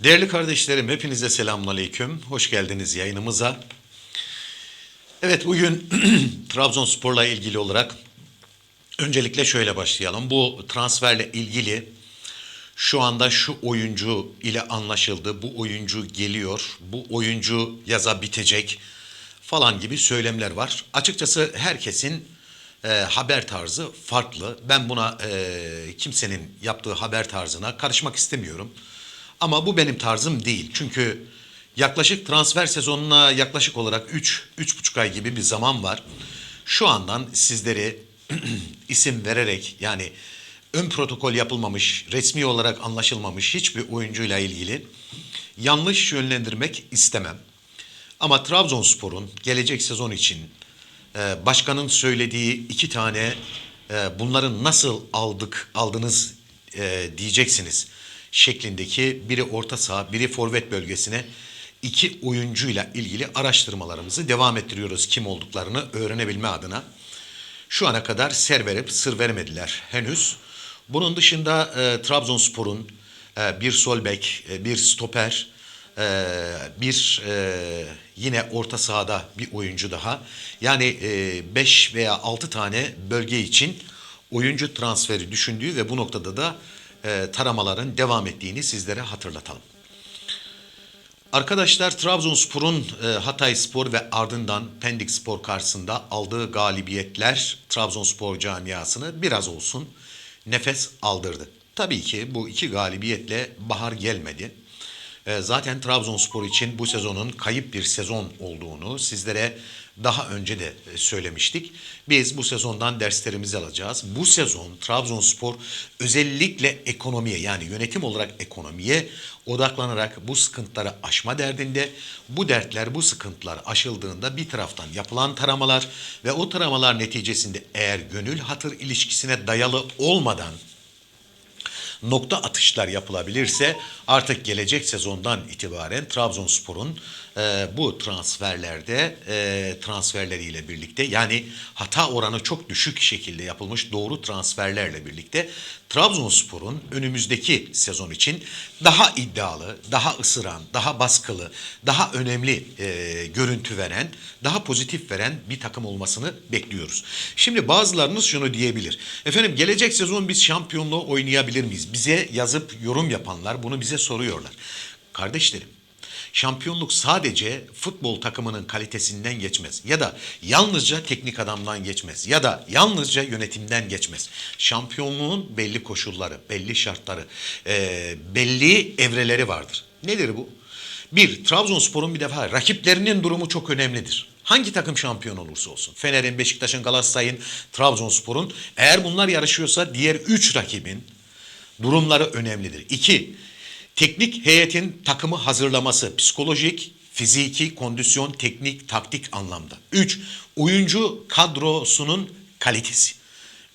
Değerli kardeşlerim hepinize selamünaleyküm. Hoş geldiniz yayınımıza. Evet bugün Trabzonspor'la ilgili olarak öncelikle şöyle başlayalım. Bu transferle ilgili şu anda şu oyuncu ile anlaşıldı. Bu oyuncu geliyor. Bu oyuncu yaza bitecek falan gibi söylemler var. Açıkçası herkesin e, haber tarzı farklı. Ben buna e, kimsenin yaptığı haber tarzına karışmak istemiyorum. Ama bu benim tarzım değil. Çünkü yaklaşık transfer sezonuna yaklaşık olarak 3 3,5 ay gibi bir zaman var. Şu andan sizleri isim vererek yani ön protokol yapılmamış, resmi olarak anlaşılmamış hiçbir oyuncuyla ilgili yanlış yönlendirmek istemem. Ama Trabzonspor'un gelecek sezon için e, başkanın söylediği iki tane e, bunları nasıl aldık aldınız e, diyeceksiniz şeklindeki biri orta saha biri forvet bölgesine iki oyuncuyla ilgili araştırmalarımızı devam ettiriyoruz kim olduklarını öğrenebilme adına. Şu ana kadar ser verip sır veremediler henüz. Bunun dışında e, Trabzonspor'un e, bir sol bek, e, bir stoper, e, bir e, yine orta sahada bir oyuncu daha. Yani 5 veya 6 tane bölge için oyuncu transferi düşündüğü ve bu noktada da e, taramaların devam ettiğini sizlere hatırlatalım. Arkadaşlar Trabzonspor'un e, Hatay Spor ve ardından Pendik Spor karşısında aldığı galibiyetler Trabzonspor camiasını biraz olsun nefes aldırdı. Tabii ki bu iki galibiyetle bahar gelmedi. E, zaten Trabzonspor için bu sezonun kayıp bir sezon olduğunu sizlere daha önce de e, söylemiştik. Biz bu sezondan derslerimizi alacağız. Bu sezon Trabzonspor özellikle ekonomiye yani yönetim olarak ekonomiye odaklanarak bu sıkıntıları aşma derdinde. Bu dertler, bu sıkıntılar aşıldığında bir taraftan yapılan taramalar ve o taramalar neticesinde eğer gönül hatır ilişkisine dayalı olmadan nokta atışlar yapılabilirse artık gelecek sezondan itibaren Trabzonspor'un e, bu transferlerde e, transferleriyle birlikte yani hata oranı çok düşük şekilde yapılmış doğru transferlerle birlikte Trabzonspor'un önümüzdeki sezon için daha iddialı, daha ısıran, daha baskılı, daha önemli e, görüntü veren, daha pozitif veren bir takım olmasını bekliyoruz. Şimdi bazılarınız şunu diyebilir. Efendim gelecek sezon biz şampiyonluğu oynayabilir miyiz? Bize yazıp yorum yapanlar bunu bize soruyorlar. Kardeşlerim Şampiyonluk sadece futbol takımının kalitesinden geçmez ya da yalnızca teknik adamdan geçmez ya da yalnızca yönetimden geçmez. Şampiyonluğun belli koşulları, belli şartları, e, belli evreleri vardır. Nedir bu? Bir, Trabzonspor'un bir defa rakiplerinin durumu çok önemlidir. Hangi takım şampiyon olursa olsun. Fener'in, Beşiktaş'ın, Galatasaray'ın, Trabzonspor'un eğer bunlar yarışıyorsa diğer üç rakibin durumları önemlidir. İki, teknik heyetin takımı hazırlaması, psikolojik, fiziki, kondisyon, teknik, taktik anlamda. Üç, oyuncu kadrosunun kalitesi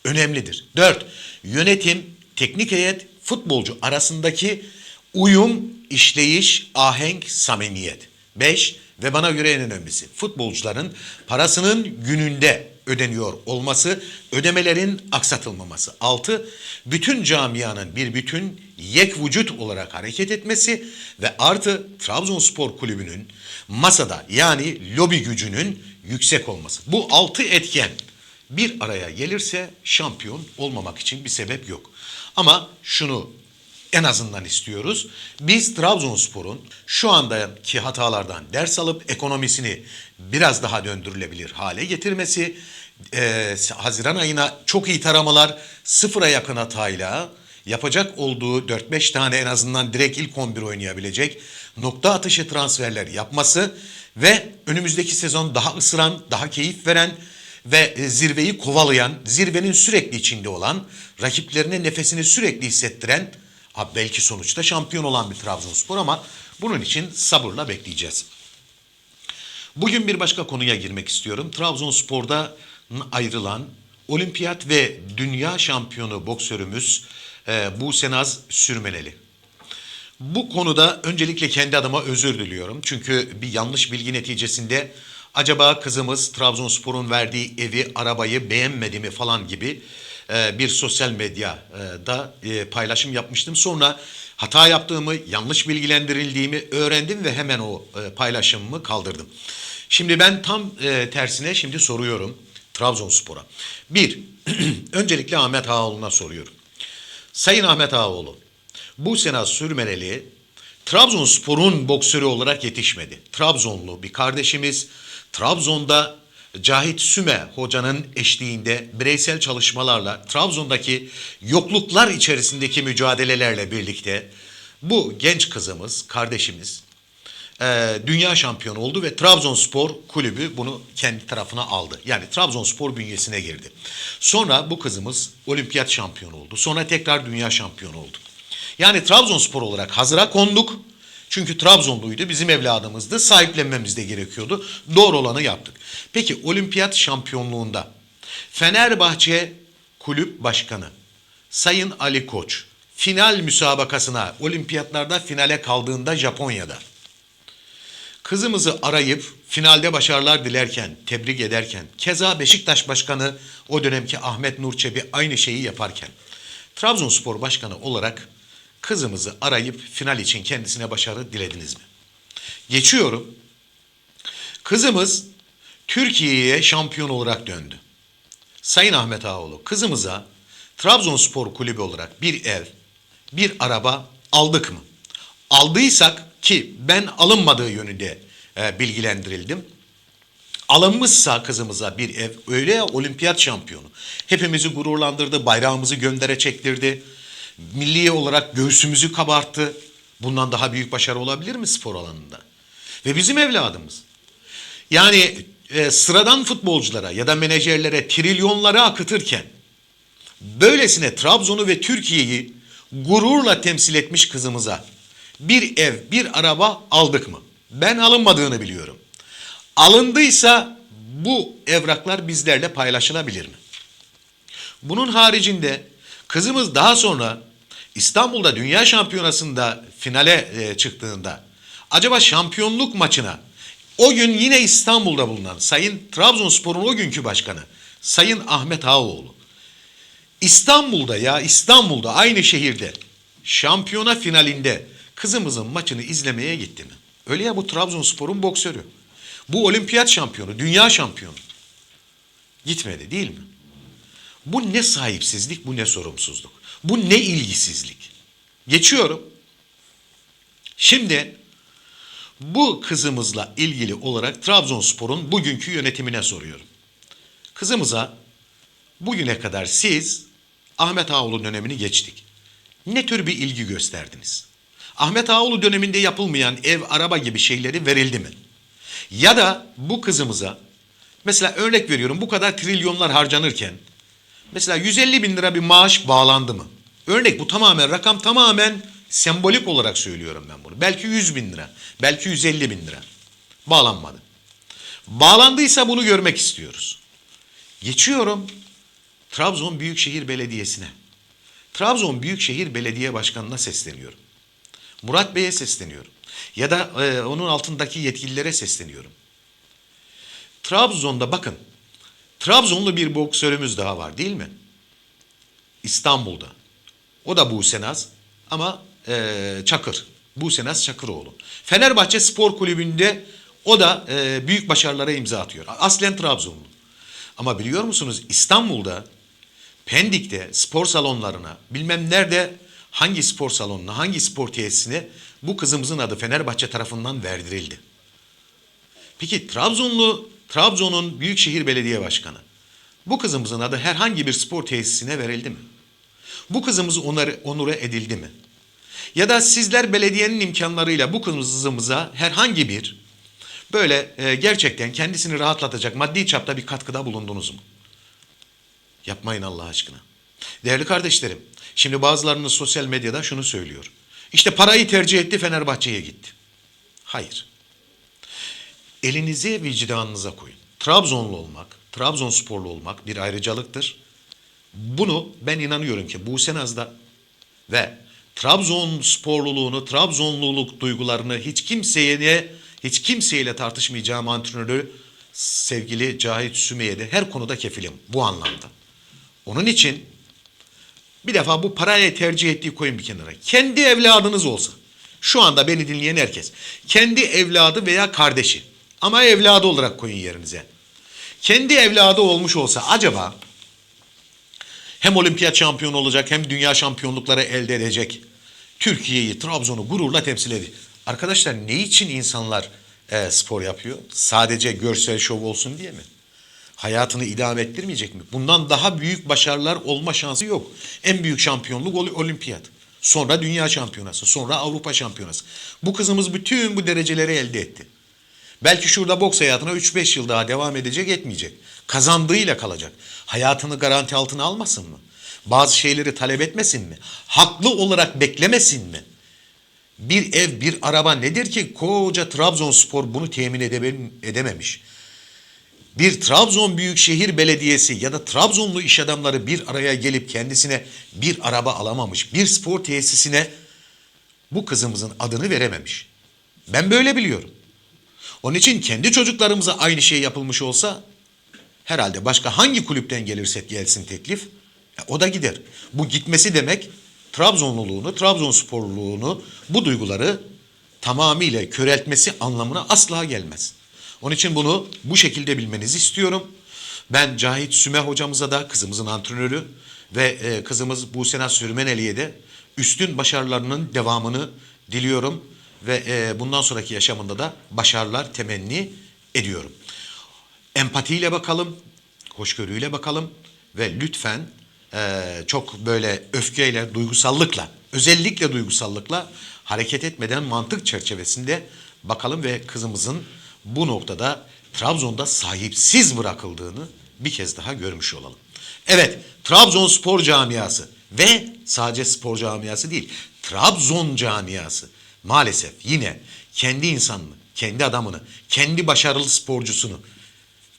önemlidir. Dört, yönetim, teknik heyet, futbolcu arasındaki uyum, işleyiş, ahenk, samimiyet. Beş, ve bana göre en önemlisi futbolcuların parasının gününde ödeniyor olması, ödemelerin aksatılmaması. Altı, bütün camianın bir bütün yek vücut olarak hareket etmesi ve artı Trabzonspor Kulübü'nün masada yani lobi gücünün yüksek olması. Bu altı etken bir araya gelirse şampiyon olmamak için bir sebep yok. Ama şunu en azından istiyoruz. Biz Trabzonspor'un şu andaki hatalardan ders alıp ekonomisini biraz daha döndürülebilir hale getirmesi, e, Haziran ayına çok iyi taramalar, sıfıra yakın hatayla yapacak olduğu 4-5 tane en azından direkt ilk 11 oynayabilecek nokta atışı transferler yapması ve önümüzdeki sezon daha ısıran, daha keyif veren ve e, zirveyi kovalayan, zirvenin sürekli içinde olan, rakiplerine nefesini sürekli hissettiren Ha belki sonuçta şampiyon olan bir Trabzonspor ama bunun için sabırla bekleyeceğiz. Bugün bir başka konuya girmek istiyorum. Trabzonspor'da ayrılan olimpiyat ve dünya şampiyonu boksörümüz e, Buse Naz Sürmeneli. Bu konuda öncelikle kendi adıma özür diliyorum. Çünkü bir yanlış bilgi neticesinde acaba kızımız Trabzonspor'un verdiği evi, arabayı beğenmedi mi falan gibi bir sosyal medyada e, paylaşım yapmıştım. Sonra Hata yaptığımı, yanlış bilgilendirildiğimi öğrendim ve hemen o e, paylaşımımı kaldırdım. Şimdi ben tam e, tersine şimdi soruyorum Trabzonspor'a. Bir, öncelikle Ahmet Ağaoğlu'na soruyorum. Sayın Ahmet Ağaoğlu, bu sene sürmeleli Trabzonspor'un boksörü olarak yetişmedi. Trabzonlu bir kardeşimiz Trabzon'da Cahit Süme hocanın eşliğinde bireysel çalışmalarla Trabzon'daki yokluklar içerisindeki mücadelelerle birlikte bu genç kızımız, kardeşimiz e, dünya şampiyonu oldu ve Trabzonspor kulübü bunu kendi tarafına aldı. Yani Trabzonspor bünyesine girdi. Sonra bu kızımız olimpiyat şampiyonu oldu. Sonra tekrar dünya şampiyonu oldu. Yani Trabzonspor olarak hazıra konduk. Çünkü Trabzonluydu, bizim evladımızdı, sahiplenmemiz de gerekiyordu. Doğru olanı yaptık. Peki olimpiyat şampiyonluğunda Fenerbahçe Kulüp Başkanı Sayın Ali Koç final müsabakasına olimpiyatlarda finale kaldığında Japonya'da kızımızı arayıp finalde başarılar dilerken, tebrik ederken, keza Beşiktaş Başkanı o dönemki Ahmet Nur Çebi aynı şeyi yaparken, Trabzonspor Başkanı olarak kızımızı arayıp final için kendisine başarı dilediniz mi? Geçiyorum. Kızımız Türkiye'ye şampiyon olarak döndü. Sayın Ahmet Ağaoğlu, kızımıza Trabzonspor Kulübü olarak bir ev, bir araba aldık mı? Aldıysak ki ben alınmadığı yönünde e, bilgilendirildim. Alınmışsa kızımıza bir ev öyle ya olimpiyat şampiyonu. Hepimizi gururlandırdı, bayrağımızı göndere çektirdi. Milli olarak göğsümüzü kabarttı. Bundan daha büyük başarı olabilir mi spor alanında? Ve bizim evladımız. Yani e, sıradan futbolculara ya da menajerlere trilyonları akıtırken böylesine Trabzon'u ve Türkiye'yi gururla temsil etmiş kızımıza bir ev, bir araba aldık mı? Ben alınmadığını biliyorum. Alındıysa bu evraklar bizlerle paylaşılabilir mi? Bunun haricinde kızımız daha sonra İstanbul'da Dünya Şampiyonası'nda finale e, çıktığında acaba şampiyonluk maçına o gün yine İstanbul'da bulunan Sayın Trabzonspor'un o günkü başkanı Sayın Ahmet Ağaoğlu İstanbul'da ya İstanbul'da aynı şehirde şampiyona finalinde kızımızın maçını izlemeye gitti mi? Öyle ya bu Trabzonspor'un boksörü. Bu olimpiyat şampiyonu, dünya şampiyonu. Gitmedi değil mi? Bu ne sahipsizlik, bu ne sorumsuzluk. Bu ne ilgisizlik. Geçiyorum. Şimdi bu kızımızla ilgili olarak Trabzonspor'un bugünkü yönetimine soruyorum. Kızımıza bugüne kadar siz Ahmet Ağoğlu dönemini geçtik. Ne tür bir ilgi gösterdiniz? Ahmet Ağoğlu döneminde yapılmayan ev, araba gibi şeyleri verildi mi? Ya da bu kızımıza mesela örnek veriyorum bu kadar trilyonlar harcanırken mesela 150 bin lira bir maaş bağlandı mı? Örnek bu tamamen rakam tamamen sembolik olarak söylüyorum ben bunu. Belki 100 bin lira, belki 150 bin lira bağlanmadı. Bağlandıysa bunu görmek istiyoruz. Geçiyorum Trabzon Büyükşehir Belediyesi'ne. Trabzon Büyükşehir Belediye Başkanı'na sesleniyorum. Murat Bey'e sesleniyorum. Ya da e, onun altındaki yetkililere sesleniyorum. Trabzon'da bakın. Trabzonlu bir boksörümüz daha var değil mi? İstanbul'da. O da Buse Naz ama e, Çakır. Buse Naz Çakıroğlu. Fenerbahçe Spor Kulübü'nde o da e, büyük başarılara imza atıyor. Aslen Trabzonlu. Ama biliyor musunuz İstanbul'da Pendik'te spor salonlarına bilmem nerede hangi spor salonuna hangi spor tesisine bu kızımızın adı Fenerbahçe tarafından verdirildi. Peki Trabzonlu Trabzon'un Büyükşehir Belediye Başkanı bu kızımızın adı herhangi bir spor tesisine verildi mi? Bu kızımız onarı, onura edildi mi? Ya da sizler belediyenin imkanlarıyla bu kızımıza herhangi bir böyle e, gerçekten kendisini rahatlatacak maddi çapta bir katkıda bulundunuz mu? Yapmayın Allah aşkına. Değerli kardeşlerim, şimdi bazılarınız sosyal medyada şunu söylüyor. İşte parayı tercih etti Fenerbahçe'ye gitti. Hayır. Elinizi vicdanınıza koyun. Trabzonlu olmak, Trabzonsporlu olmak bir ayrıcalıktır. Bunu ben inanıyorum ki Buse Naz'da ve Trabzon sporluluğunu, Trabzonluluk duygularını hiç kimseye hiç kimseyle tartışmayacağım antrenörü sevgili Cahit Sümeyye'de her konuda kefilim bu anlamda. Onun için Bir defa bu paraya tercih ettiği koyun bir kenara. Kendi evladınız olsa. Şu anda beni dinleyen herkes. Kendi evladı veya kardeşi. Ama evladı olarak koyun yerinize. Kendi evladı olmuş olsa acaba hem olimpiyat şampiyonu olacak hem dünya şampiyonlukları elde edecek. Türkiye'yi, Trabzon'u gururla temsil ediyor. Arkadaşlar ne için insanlar e, spor yapıyor? Sadece görsel şov olsun diye mi? Hayatını idame ettirmeyecek mi? Bundan daha büyük başarılar olma şansı yok. En büyük şampiyonluk ol- olimpiyat. Sonra dünya şampiyonası, sonra Avrupa şampiyonası. Bu kızımız bütün bu dereceleri elde etti. Belki şurada boks hayatına 3-5 yıl daha devam edecek etmeyecek. Kazandığıyla kalacak. Hayatını garanti altına almasın mı? Bazı şeyleri talep etmesin mi? Haklı olarak beklemesin mi? Bir ev, bir araba nedir ki koca Trabzonspor bunu temin edememiş? Bir Trabzon Büyükşehir Belediyesi ya da Trabzonlu iş adamları bir araya gelip kendisine bir araba alamamış. Bir spor tesisine bu kızımızın adını verememiş. Ben böyle biliyorum. Onun için kendi çocuklarımıza aynı şey yapılmış olsa herhalde başka hangi kulüpten gelirse gelsin teklif e, o da gider. Bu gitmesi demek Trabzonluluğunu, Trabzonsporluluğunu bu duyguları tamamıyla köreltmesi anlamına asla gelmez. Onun için bunu bu şekilde bilmenizi istiyorum. Ben Cahit Süme hocamıza da kızımızın antrenörü ve e, kızımız Busenas Sürmeneli'ye de üstün başarılarının devamını diliyorum ve e, bundan sonraki yaşamında da başarılar temenni ediyorum. Empatiyle bakalım, hoşgörüyle bakalım ve lütfen e, çok böyle öfkeyle, duygusallıkla, özellikle duygusallıkla hareket etmeden mantık çerçevesinde bakalım ve kızımızın bu noktada Trabzon'da sahipsiz bırakıldığını bir kez daha görmüş olalım. Evet, Trabzonspor camiası ve sadece spor camiası değil, Trabzon camiası maalesef yine kendi insanını, kendi adamını, kendi başarılı sporcusunu,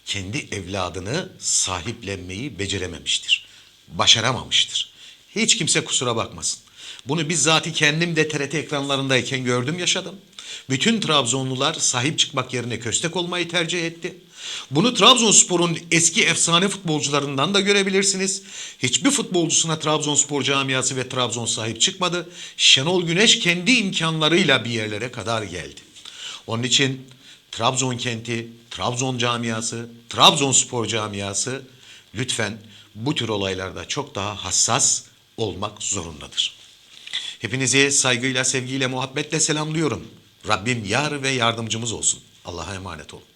kendi evladını sahiplenmeyi becerememiştir. Başaramamıştır. Hiç kimse kusura bakmasın. Bunu bizzati kendim de TRT ekranlarındayken gördüm yaşadım. Bütün Trabzonlular sahip çıkmak yerine köstek olmayı tercih etti. Bunu Trabzonspor'un eski efsane futbolcularından da görebilirsiniz. Hiçbir futbolcusuna Trabzonspor camiası ve Trabzon sahip çıkmadı. Şenol Güneş kendi imkanlarıyla bir yerlere kadar geldi. Onun için Trabzon kenti, Trabzon camiası, Trabzonspor camiası lütfen bu tür olaylarda çok daha hassas olmak zorundadır. Hepinizi saygıyla, sevgiyle, muhabbetle selamlıyorum. Rabbim yar ve yardımcımız olsun. Allah'a emanet olun.